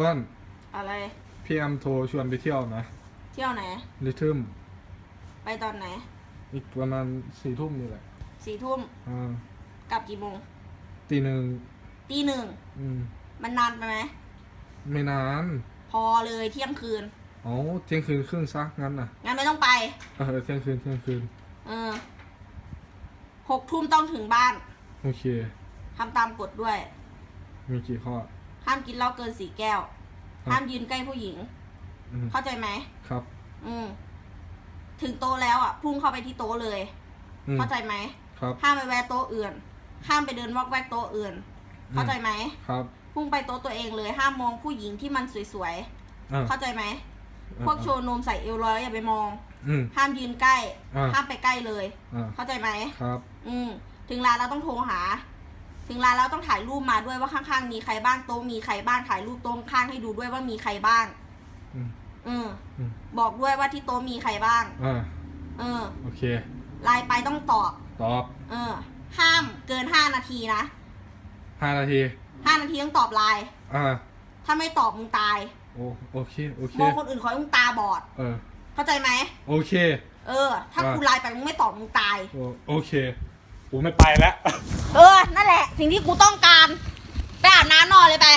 ว่านอะไร พี่แอมโทรชวนไปเที่ยวนะ เที่ยวไหน ลิทึมไปตอนไหน อีกประมาณสี่ทุ่มนี่แหละสี่ทุ่มอ่ากลับกี่โมงตีหนึ่งตีหนึ่งอืมมันนานไปไหมไม่นานพอเลยเที่ยงคืนอ๋อเที่ยงคืนครึ่งซะงั้นน่ะงั้นไม่ต้องไป เออเที่ยงคืนเที่ยงคืน เออหกทุ่มต้องถึงบ้าน โอเคทำตามกฎด้วย มีกี่ข้อ ห้ามกินเหล้าเกินสี่แก้ว ครับ ห้ามยืนใกล้ผู้หญิง อืมเข้าใจไหมครับอืมถึงโต๊ะแล้วอะพุ่งเข้าไปที่โต๊ะเลย อืมเข้าใจไหมครับห้ามไปแวะโต๊ะอื่น ห้ามไปเดินวอกแวกโต๊ะอื่น เข้าใจไหมครับพุ่งไปโต๊ะตัวเองเลย ห้ามมองผู้หญิงที่มันสวยอ่าๆเข้าใจไหมพวกโชว์นมใส่เอวลอยอย่าไปมอง อืม ห้ามยืนใกล้ อ่า ห้ามไปใกล้เลย อ่าเข้าใจไหม ครับ อืมถึงร้านเราต้องโทรหา ถึงร้านเราต้องถ่ายรูปมาด้วยว่าข้างๆมีใครบ้างโต๊ะมีใครบ้างถ่ายรูปโต๊ะข้างให้ดูด้วยว่ามีใครบ้างอืมอืมอืมบอกด้วยว่าที่โต๊ะมีใครบ้าง อ่าเออโอเค ไลน์ไปต้องตอบตอบเออ ห้ามเกินห้านาทีนะห้านาที ห้านาทีต้องตอบไลน์อ่า ถ้าไม่ตอบมึงตายโอโอเค โอเค มองคนอื่นขอให้มึงตาบอด เออ เข้าใจไหมโอเค เออ ถ้าอะกูไลน์ไปมึงไม่ตอบมึงตาย โอโอเค กูไม่ไปแล้ว เออนั่นแหละ สิ่งที่กูต้องการ ไปอาบน้ำนอนเลยไป